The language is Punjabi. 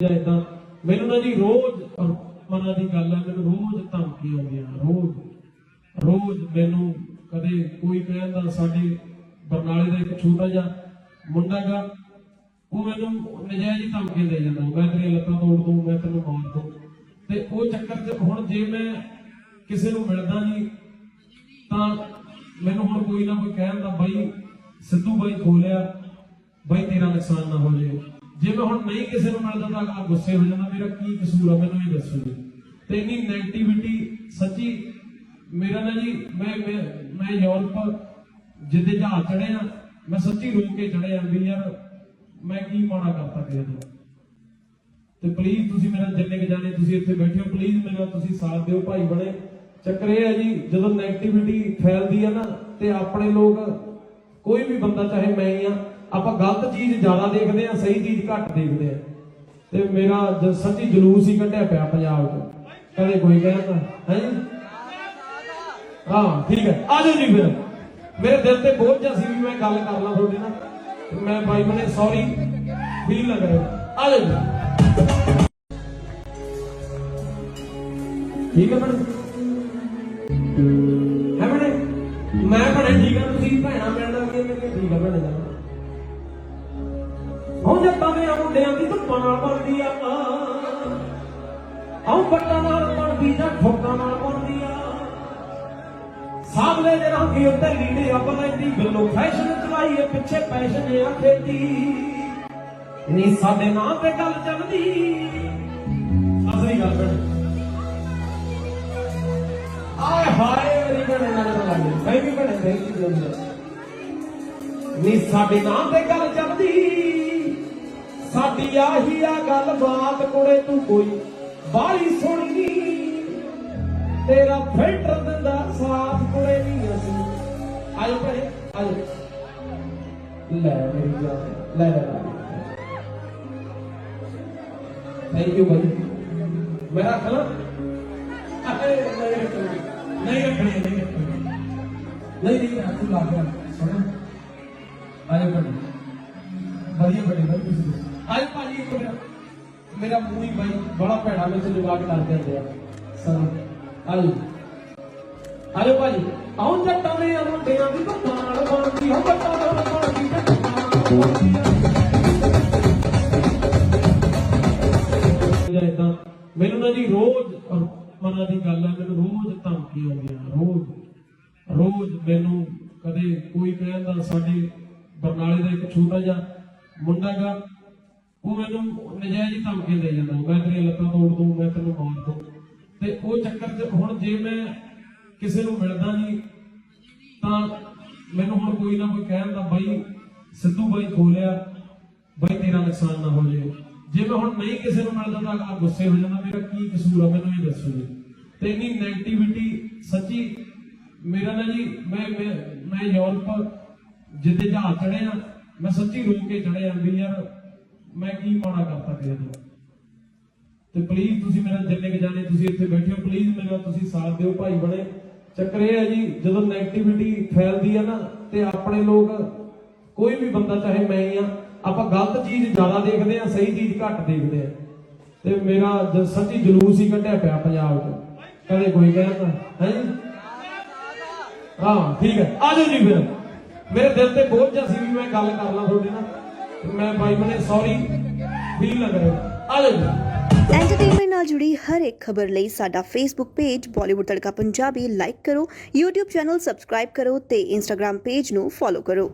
ਜਾਂ ਏਦਾਂ, ਮੈਨੂੰ ਨਾ ਜੀ ਰੋਜ਼ ਮਨਾਂ ਦੀ ਗੱਲ ਹੈ ਮੈਨੂੰ ਰੋਜ਼ ਧਮਕੀਆਂ ਆਉਂਦੀਆਂ, ਰੋਜ਼। ਰੋਜ਼ ਮੈਨੂੰ ਕਦੇ ਕੋਈ ਕਹਿੰਦਾ ਸਾਡੇ ਬਰਨਾਲੇ ਦਾ ਇੱਕ ਛੋਟਾ ਜਿਹਾ ਮੁੰਡਾ ਉਹ ਮੈਨੂੰ ਨਜਾਇਜ਼ ਹੀ ਦੇ ਜਾਂਦਾ, ਮੈਂ ਤੇਰੀਆਂ ਲੱਤਾਂ ਤੋੜ ਦੂੰ ਮੈਂ ਤੈਨੂੰ ਮਾਰ ਦੂੰ ਤੇ ਉਹ ਚੱਕਰ 'ਚ ਹੁਣ ਜੇ ਮੈਂ ਕਿਸੇ ਨੂੰ ਮਿਲਦਾ ਨਹੀਂ, ਤਾਂ ਮੈਨੂੰ ਹੁਣ ਕੋਈ ਨਾ ਕੋਈ ਕਹਿੰਦਾ ਬਾਈ, ਸਿੱਧੂ ਬਾਈ ਖੋਲਿਆ, ਬਾਈ ਤੇਰਾ ਨੁਕਸਾਨ ਨਾ ਹੋ ਜਾਏ। ਜੇ ਮੈਂ ਹੁਣ ਨਹੀਂ ਕਿਸੇ ਨੂੰ ਮਿਲਦਾ ਤਾਂ ਆ ਗੁੱਸੇ ਹੋ ਜਾਂਦਾ। ਮੇਰਾ ਕੀ ਕਸੂਰ ਆ? ਮੈਨੂੰ ਇਹ ਦੱਸੋ ਜੀ। ਤੇ ਇੰਨੀ ਨੈਗੇਟਿਵਿਟੀ ਸੱਚੀ ਮੇਰਾ ਨਾ ਜੀ, ਮੈਂ ਮੈਂ ਯੂਰਪ ਜਿੱਦੇ ਜਹਾਜ਼ ਚੜਿਆ ਮੈਂ ਸੱਚੀ ਰੋ ਕੇ ਚੜਿਆ ਵੀ ਯਾਰ ਮੈਂ ਕੀ ਮਾੜਾ ਕਰਤਾ ਕਿਸੇ ਦਾ ਤੇ ਪਲੀਜ਼ ਤੁਸੀਂ ਮੇਰਾ ਜਿੰਨੇ ਕੁ ਜਾਣੇ ਤੁਸੀਂ ਇੱਥੇ ਬੈਠੇ ਹੋ ਪਲੀਜ਼ ਮੇਰਾ ਤੁਸੀਂ ਸਾਥ ਦਿਓ, ਭਾਈ ਬਣੇ ਚੱਕਰ ਇਹ ਹੈ ਜੀ, ਜਦੋਂ ਨੈਗੇਟਿਵਿਟੀ ਫੈਲਦੀ ਆ ਨਾ ਤੇ ਆਪਣੇ ਲੋਕ ਕੋਈ ਵੀ ਬੰਦਾ ਚਾਹੇ ਮੈਂ ਹੀ ਆ ਆਪਾਂ ਗਲਤ ਚੀਜ਼ ਜ਼ਿਆਦਾ ਦੇਖਦੇ ਆ ਸਹੀ ਚੀਜ਼ ਘੱਟ ਦੇਖਦੇ ਆ ਤੇ ਮੇਰਾ ਸੱਚੀ ਜਲੂਸ ਹੀ ਕੱਢਿਆ ਪਿਆ ਪੰਜਾਬ 'ਚ। ਕਦੇ ਕੋਈ ਕਹਿੰਦਾ ਹੈ ਜੀ? ਹਾਂ, ਠੀਕ ਹੈ। ਆ ਜਾਓ ਜੀ ਫਿਰ। ਮੇਰੇ ਦਿਲ ਤੇ ਬੋਝ ਜਿਹਾ ਸੀ ਵੀ ਮੈਂ ਗੱਲ ਕਰ ਲਾਂ ਤੁਹਾਡੇ ਨਾਲ। ਮੈਂ ਬਾਈ ਬਣੇ ਸੌਰੀ ਫੀਲ ਲੱਗ ਰਿਹਾ ਆ ਜਾਓ ਜੀ। ਠੀਕ ਹੈ ਭੈਣੇ? ਹੈ ਮੈਡਮ ਮੈਂ ਬੜੇ ਠੀਕ ਹਾਂ, ਤੁਸੀਂ ਭੈਣਾ ਹੁਣ ਜੱਟਾਂ ਦੇ ਮੁੰਡਿਆਂ ਦੀ ਧੁੱਪਾਂ ਨਾਲ ਬਣਦੀ ਆ। ਆਉ ਬੱਟਾਂ ਨਾਲ ਬਣਦੀ ਜਾਂ ਠੋਕਾਂ ਨਾਲ ਬਣਦੀ ਆ। ਸਾਹਮਣੇ ਦੇ ਰੰਗੀ ਉੱਤੇ ਲੀੜੇ ਅੱਬ ਲੈਂਦੀ ਗੱਲੋਂ ਫੈਸ਼ਨ ਚਲਾਈਏ ਪਿੱਛੇ ਪੈਸ਼ਨ ਆ ਖੇਤੀ। ਨੀ ਸਾਡੇ ਨਾਂ ਤੇ ਗੱਲ ਚੱਲਦੀ। ਅਸਲੀ ਗੱਲ ਬਣ ਆਏ ਹਾਏ, ਮੇਰੀ ਭੈਣੇ ਨਾਲ ਲੱਗ ਮੈਂ ਵੀ ਭੈਣੇ ਦੇਖ ਕੇ ਨੀ ਸਾਡੇ ਨਾਂ ਤੇ ਗੱਲ ਚੱਲਦੀ। ਸਾਡੀ ਆਹੀ ਆ ਗੱਲ ਬਾਤ ਕੋੜੇ ਤੂੰ ਕੋਈ ਬਾਹਲੀ ਸੋਹਣੀ ਤੇਰਾ ਫਿਲਟਰ ਦਿੰਦਾ ਸਾਥ ਕੁੜੇ ਨਹੀਂ ਅਸੀਂ। ਆਜੋ ਭੈਣੇ ਆਜੋ ਲੈ ਮੇਰੀ ਜਾਨ ਲੈ ਲੈ ਥੈਂਕ ਯੂ ਭਾਈ ਮੈਂ ਰੱਖ ਲਾਂ? ਨਹੀਂ ਰੱਖਣੀ। ਨਹੀਂ ਰੱਖਣੀ, ਨਹੀਂ ਨਹੀਂ ਨਹੀਂ ਰੱਖ ਗਿਆ ਸੁਣ। ਆਜੋ ਭੈਣੇ। ਵਧੀਆ ਬੜੇ ਬੜੇ ਤੁਸੀਂ। ਆਜ ਭਾਜੀ ਇੱਕ ਮੇਰਾ ਮੇਰਾ ਮੂੰਹ ਹੀ ਬਾਈ, ਬੜਾ ਭੈੜਾ ਵਿੱਚ ਜਵਾਬ ਕਰਦੇ ਹੁੰਦੇ ਆ। ਸਰ ਆਜੋ ਆਜੋ ਭਾਜੀ ਆਉਂ ਜੱਟਾਂ ਦੇ ਮੁੰਡਿਆਂ ਦੀ ਧੁੱਪਾਂ ਨਾਲ ਬਣਦੀ ਹੋ ਬੱਟਾਂ ਨਾਲ ਬਣਦੀ ਜੱਟਾਂ ਮੈਨੂੰ ਨਾ ਜੀ ਰੋਜ਼ ਮਨਾਂ ਦੀ ਗੱਲ ਹੈ ਮੈਨੂੰ ਰੋਜ਼ ਧਮਕੀਆਂ ਆਉਂਦੀਆਂ, ਰੋਜ਼। ਰੋਜ਼ ਮੈਨੂੰ ਕਦੇ ਕੋਈ ਕਹਿੰਦਾ ਸਾਡੇ ਬਰਨਾਲੇ ਦਾ ਇੱਕ ਛੋਟਾ ਜਿਹਾ ਮੁੰਡਾ ਗਾ ਉਹ ਮੈਨੂੰ ਨਜਾਇਜ਼ ਹੀ ਧਮਕੀਆਂ ਦੇ ਜਾਂਦਾ ਮੈਂ ਤੇਰੀਆਂ ਲੱਤਾਂ ਤੋੜ ਦੂੰ ਮੈਂ ਤੈਨੂੰ ਮਾਰ ਦੂੰ ਤੇ ਉਹ ਚੱਕਰ 'ਚ ਹੁਣ ਜੇ ਮੈਂ ਕਿਸੇ ਨੂੰ ਮਿਲਦਾ ਨਹੀਂ, ਤਾਂ ਮੈਨੂੰ ਹੁਣ ਕੋਈ ਨਾ ਕੋਈ ਕਹਿੰਦਾ ਬਾਈ, ਸਿੱਧੂ ਬਾਈ ਖੋਲਿਆ, ਬਾਈ ਤੇਰਾ ਨੁਕਸਾਨ ਨਾ ਹੋ ਜਾਏ। ਜੇ ਮੈਂ ਹੁਣ ਨਹੀਂ ਕਿਸੇ ਨੂੰ ਮਿਲਦਾ ਤਾਂ ਆ ਗੁੱਸੇ ਹੋ ਜਾਂਦਾ, ਮੇਰਾ ਕੀ ਕਸੂਰ ਆ, ਮੈਨੂੰ ਇਹ ਦੱਸੋ ਜੀ। ਤੇ ਇੰਨੀ ਨੈਗੇਟਿਵਿਟੀ ਸੱਚੀ ਮੇਰਾ ਨਾ ਜੀ, ਮੈਂ ਮੈਂ ਮੈਂ ਯੂਰਪ ਜਿੱਦੇ ਜਹਾਜ਼ ਚੜਿਆ ਮੈਂ ਸੱਚੀ ਰੋ ਕੇ ਚੜਿਆ ਵੀ ਯਾਰ ਮੈਂ ਕੀ ਮਾੜਾ ਕਰਤਾ ਕਿਸੇ ਦਾ ਤੇ ਪਲੀਜ਼ ਤੁਸੀਂ ਮੇਰਾ ਜਿੰਨੇ ਕੁ ਜਾਣੇ ਤੁਸੀਂ ਇੱਥੇ ਬੈਠੇ ਹੋ ਪਲੀਜ਼ ਮੇਰਾ ਤੁਸੀਂ ਸਾਥ ਦਿਓ, ਭਾਈ ਬਣੇ। ਚੱਕਰ ਇਹ ਹੈ ਜੀ, ਜਦੋਂ ਨੈਗੇਟਿਵਿਟੀ ਫੈਲਦੀ ਹੈ ਨਾ, ਤੇ ਆਪਣੇ ਲੋਕ, ਕੋਈ ਵੀ ਬੰਦਾ ਚਾਹੇ ਮੈਂ ਆ, ਆਪਾਂ ਗਲਤ ਚੀਜ਼ ਜ਼ਿਆਦਾ ਦੇਖਦੇ ਆ, ਸਹੀ ਚੀਜ਼ ਘੱਟ ਦੇਖਦੇ ਆ। ਤੇ ਮੇਰਾ ਸੱਚੀ ਜਲੂਸ ਹੀ ਕੱਢਿਆ ਪਿਆ ਪੰਜਾਬ 'ਚ। ਕਦੇ ਕੋਈ ਕਹਿੰਦਾ, ਹੈ ਜੀ? ਹਾਂ, ਠੀਕ ਹੈ। ਆ ਜਾਓ ਜੀ ਫਿਰ। ਮੇਰੇ ਦਿਲ ਤੇ ਬੋਝ ਜਿਹਾ ਸੀ ਵੀ ਮੈਂ ਗੱਲ ਕਰ ਲਾਂ ਤੁਹਾਡੇ ਨਾਲ। ਮੈਂ ਬਾਈ ਬਣੇ ਸੌਰੀ ਫੀਲ ਲੱਗ ਰਿਹਾ ਆ ਜਾਓ ਐਂਟਰਟੇਨਮੈਂਟ ਨਾਲ ਜੁੜੀ ਹਰ ਇੱਕ ਖਬਰ ਲਈ ਸਾਡਾ Facebook page Bollywood Tadka Punjabi like ਕਰੋ, YouTube ਚੈਨਲ ਸਬਸਕ੍ਰਾਈਬ ਕਰੋ ਤੇ Instagram ਪੇਜ ਨੂੰ ਫੋਲੋ ਕਰੋ।